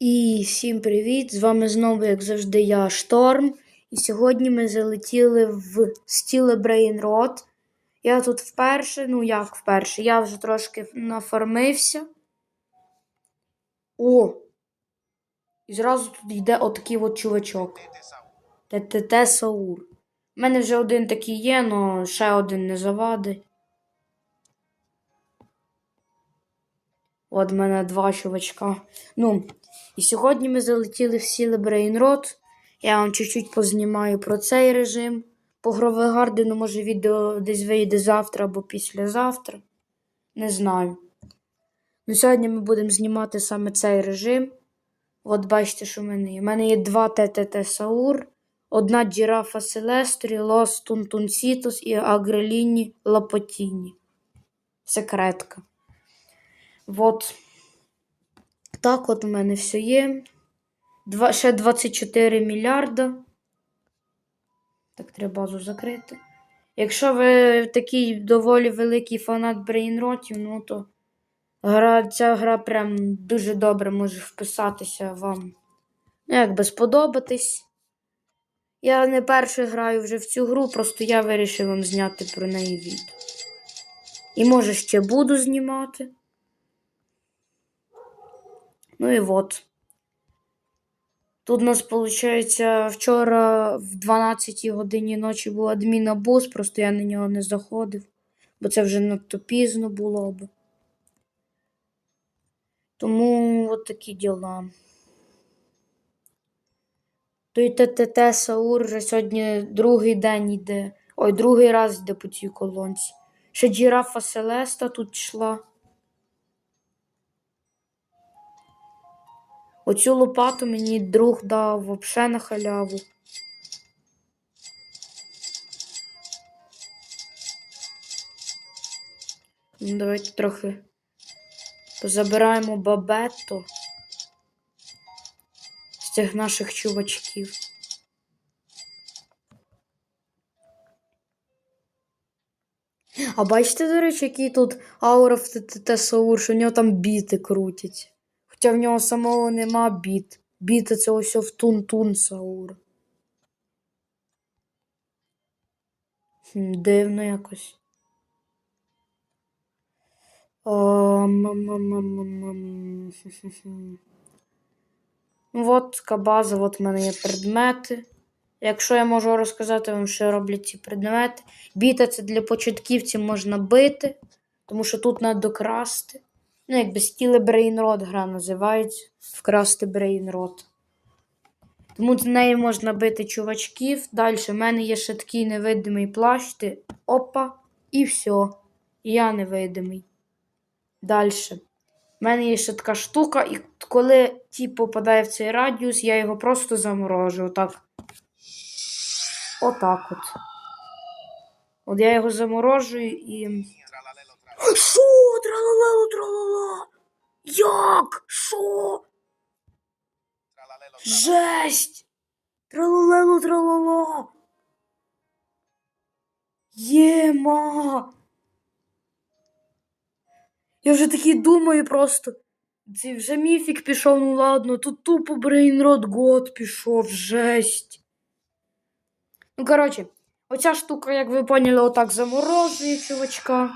І всім привіт! З вами знову, як завжди, я Шторм. І сьогодні ми залетіли в стіле Брейнрот. Я тут вперше, ну як вперше, я вже трошки нафармився. О! І зразу тут йде отакий от чувачок. ТТТ Саур. У мене вже один такий є, але ще один не завадить. От в мене два чувачка. Ну, і сьогодні ми залетіли в сіле Брейнрот. Я вам чуть-чуть познімаю про цей режим. По Грове Гардену, може, відео десь вийде завтра або післязавтра. Не знаю. Ну, сьогодні ми будемо знімати саме цей режим. От бачите, що в мене є. У мене є два ТТТ Саур, одна Джірафа Селестрі, Лос Тунтунсітус і Агреліні Лапотіні. Секретка. От. Так от у мене все є. Два, ще 24 мільярда. Так, треба базу закрити. Якщо ви такий доволі великий фанат брейнротів, ну то гра, ця гра прям дуже добре може вписатися вам. Ну, як би сподобатись. Я не перший граю вже в цю гру, просто я вирішив вам зняти про неї відео. І може ще буду знімати. Ну і от. Тут у нас, виходить, вчора в 12 годині ночі був адмінабус, просто я на нього не заходив, бо це вже надто пізно було б. Тому от такі діла. Той ТТТ Саур вже сьогодні другий день йде. Ой, другий раз йде по цій колонці. Ще джірафа Селеста тут йшла. Оцю лопату мені друг дав вообще на халяву. Ну, Давайте трохи позабираємо бабетто з цих наших чувачків. А бачите, до речі, який тут аура в ТТТ Саур, що в нього там біти крутять. Хоча в нього самого нема біт. Біти це ось в тун-тун Саур. Хм, Дивно якось. Ну, от така база, от в мене є предмети. Якщо я можу розказати вам, що роблять ці предмети. Біта це для початківців можна бити, тому що тут треба докрасти. Ну, якби стіле брейнрот гра називається. Вкрасти брейнрот. Тому з нею можна бити чувачків. Далі в мене є ще такий невидимий плащ. Ти опа, і все. Я невидимий. Далі. У мене є ще така штука, і коли ті попадає в цей радіус, я його просто заморожу. Отак. Отак от. От я його заморожую і. Тралалело, тралала? Як? Що? Жесть! Тралалело, тралала. Єма! Я вже такий думаю просто. Це вже міфік пішов, ну ладно, тут тупо брейнрод год пішов, жесть. Ну, коротше, оця штука, як ви поняли, отак заморожує чувачка.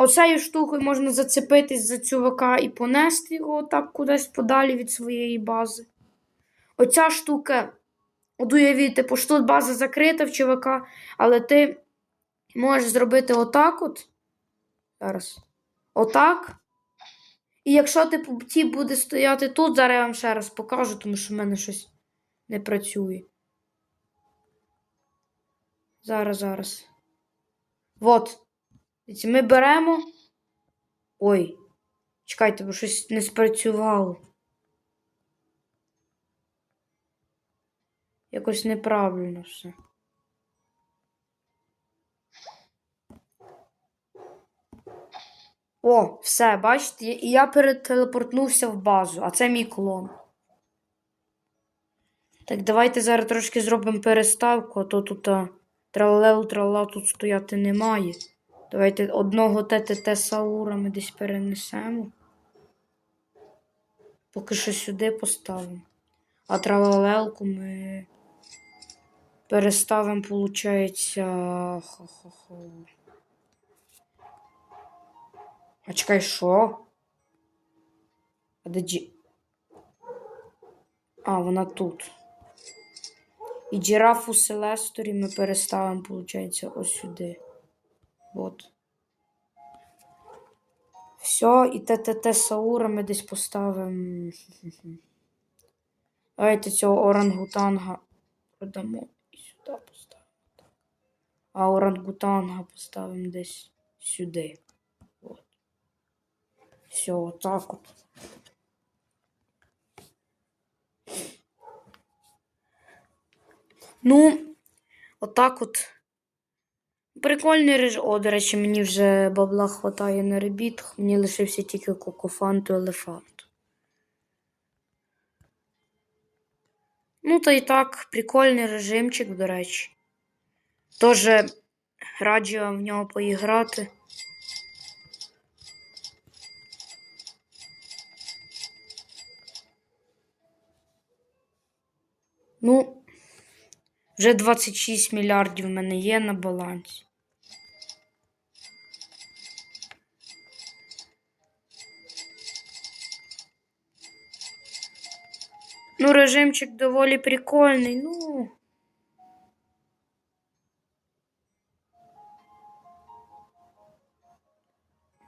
Оцею штукою можна зацепитись за чувака і понести його отак кудись подалі від своєї бази. Оця штука, от уявіть, типу, що тут база закрита в чувака, але ти можеш зробити отак от. Зараз. Отак. І якщо типу, ті буде стояти тут, зараз я вам ще раз покажу, тому що в мене щось не працює. Зараз, зараз. От. Ми беремо. Ой. Чекайте, бо щось не спрацювало. Якось неправильно все. О, все, бачите, і я перетелепортнувся в базу, а це мій клон. Так, давайте зараз трошки зробимо переставку, а то тут а, тралелу трала тут стояти немає. Давайте одного ТТТ Саура ми десь перенесемо. Поки що сюди поставимо. А тралалелку ми переставимо, получається. Хо-хо-хо. А чекай, що? А де джі... А, вона тут. І джирафу Селесторі ми переставимо, виходить, ось сюди. От. Все, і ТТТ Саура ми десь поставимо. Давайте цього орангутанга продамо і сюди поставимо. А орангутанга поставимо десь сюди. От. Все, отак от. Ну, отак от. Прикольний режим. О, до речі, мені вже бабла хватає на ребіт. Мені лишився тільки кокофанту елефант. Ну, та і так, прикольний режимчик, до речі. Тоже раджу вам в нього поіграти. Ну, вже 26 мільярдів в мене є на балансі. Ну, режимчик доволі прикольний, ну.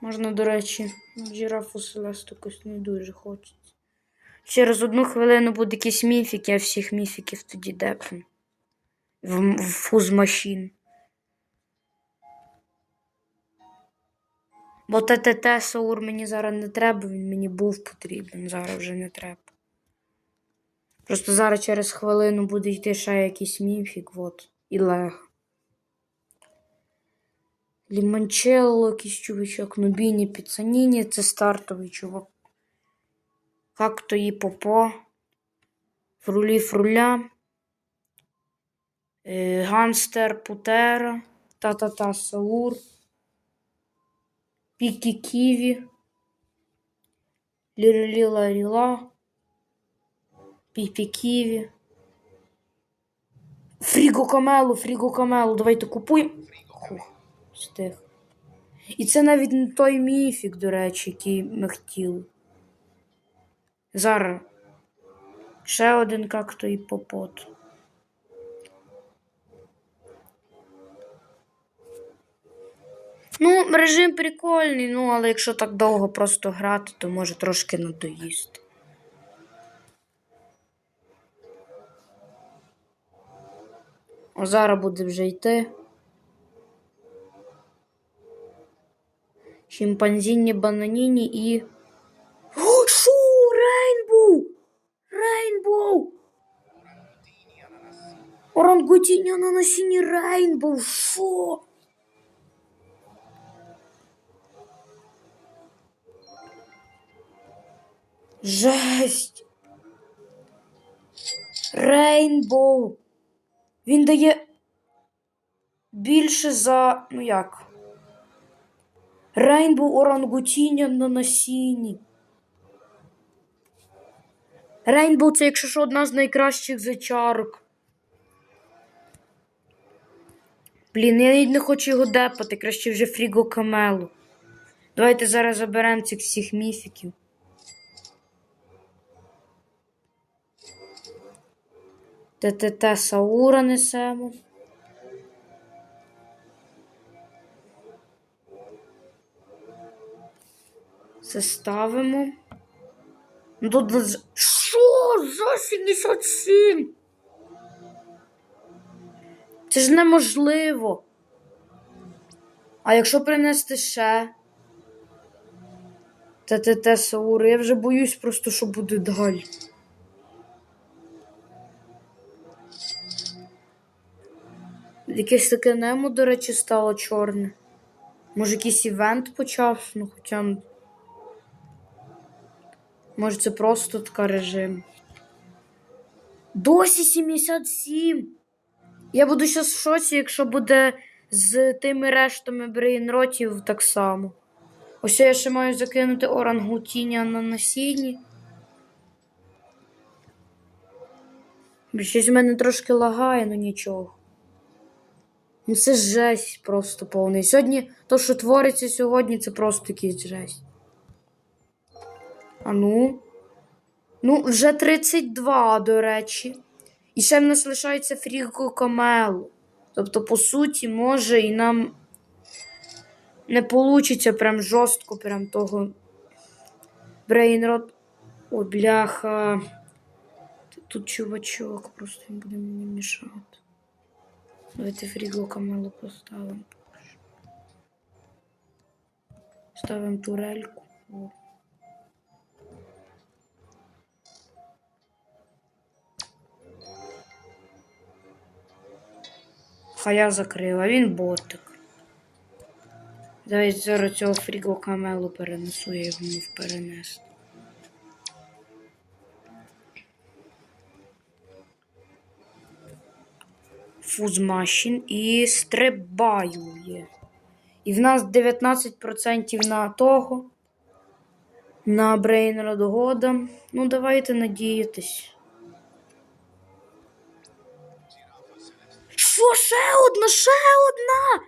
Можна, до речі, жирафу Селесту якось не дуже хочеться. Через одну хвилину буде якийсь міфік, я всіх міфіків тоді депну. В, в фуз машин. Бо ТТТ Саур мені зараз не треба, він мені був потрібен, зараз вже не треба. Просто зараз через хвилину буде йти ще якийсь міфік, от, і лег. Ліманчелло, чувачок, Нубіні, Піцаніні, це стартовий чувак. Както і Попо, Фрулі Фруля, е, Ганстер Путера, Та-та-та Саур, Пікі Ківі, Ліріліла Ріла, Піпі Ківі. Фріго Камелу, Фріго Камелу, давайте купуємо. Встиг. І це навіть не той міфік, до речі, який ми хотіли. Зараз. Ще один как-то і попот. Ну, режим прикольний, ну, але якщо так довго просто грати, то може трошки надоїсти. зараз буде вже йти. Шимпанзіні, бананіні і. О, шо? Рейнбоу! Рейнбоу! Орангутіні на насінні Рейнбоу! Шо? Жесть! Рейнбоу! Він дає більше за. Ну як? Рейнбоу орангутіня на насінні. Рейнбоу це, якщо що, одна з найкращих зачарок. Блін, я навіть не хочу його депати, краще вже Фріго Камелу. Давайте зараз заберемо цих всіх міфіків. ТТТ Саура несемо. Це ставимо. Ну, Тут що? За 77? Це ж неможливо. А якщо принести ще ТТТ Саура, я вже боюсь просто, що буде далі. Якесь таке немо, до речі, стало чорне. Може, якийсь івент почався, ну хоча. Може, це просто така режим. Досі 77. Я буду зараз в шоці, якщо буде з тими рештами брейнротів так само. Ось я ще маю закинути орангутіня на насінні. Щось в мене трошки лагає, ну нічого. Ну це жесть просто повний. Сьогодні, то, що твориться сьогодні, це просто якийсь жесть. А ну. Ну, вже 32, до речі. І ще в нас лишається Фріго Камелу. Тобто, по суті, може і нам не получиться прям жорстко, прям того. Брейнрод. О, бляха. Тут чувачок, просто він буде мені мішати. Давайте Фріго Камелу поставимо. Ставимо турельку. О. А я закрила, він ботик. Давайте зараз цього фріго камелу перенесу, я його мав перенести. Фузмашін і стрибаю є. І в нас 19% на того. На Брейнера догода. Ну, давайте надіятись. Що, ще одна, ще одна?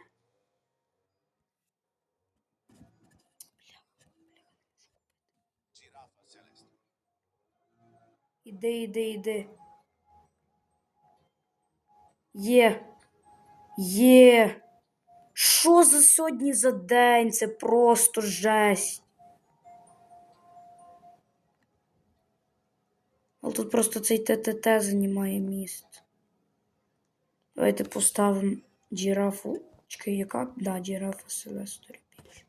Іди, іди, іди. Є. Є. Що за сьогодні за день? Це просто жесть. Але тут просто цей ТТТ займає місце. Давайте поставимо джирафу. Чекай, яка? Да, джирафа Селесторі більше.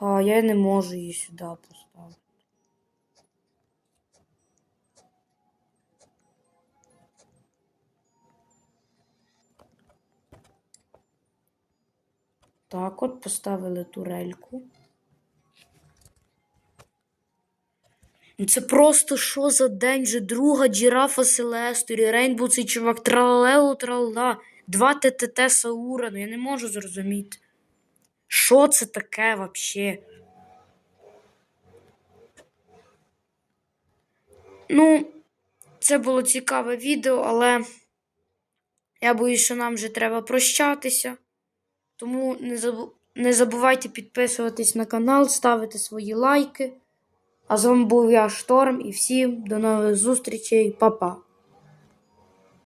А, я не можу її сюди поставити. Так, от поставили турельку. Ну це просто що за день вже друга джирафа Селесторі, Рейнбоу цей чувак, тралело тралла, два ТТТ Саура, ну я не можу зрозуміти. Що це таке вообще? Ну, це було цікаве відео, але я боюсь, що нам вже треба прощатися. Тому не, забу... не забувайте підписуватись на канал, ставити свої лайки. А з вами був я Шторм і всім до нових зустрічей, Па-па.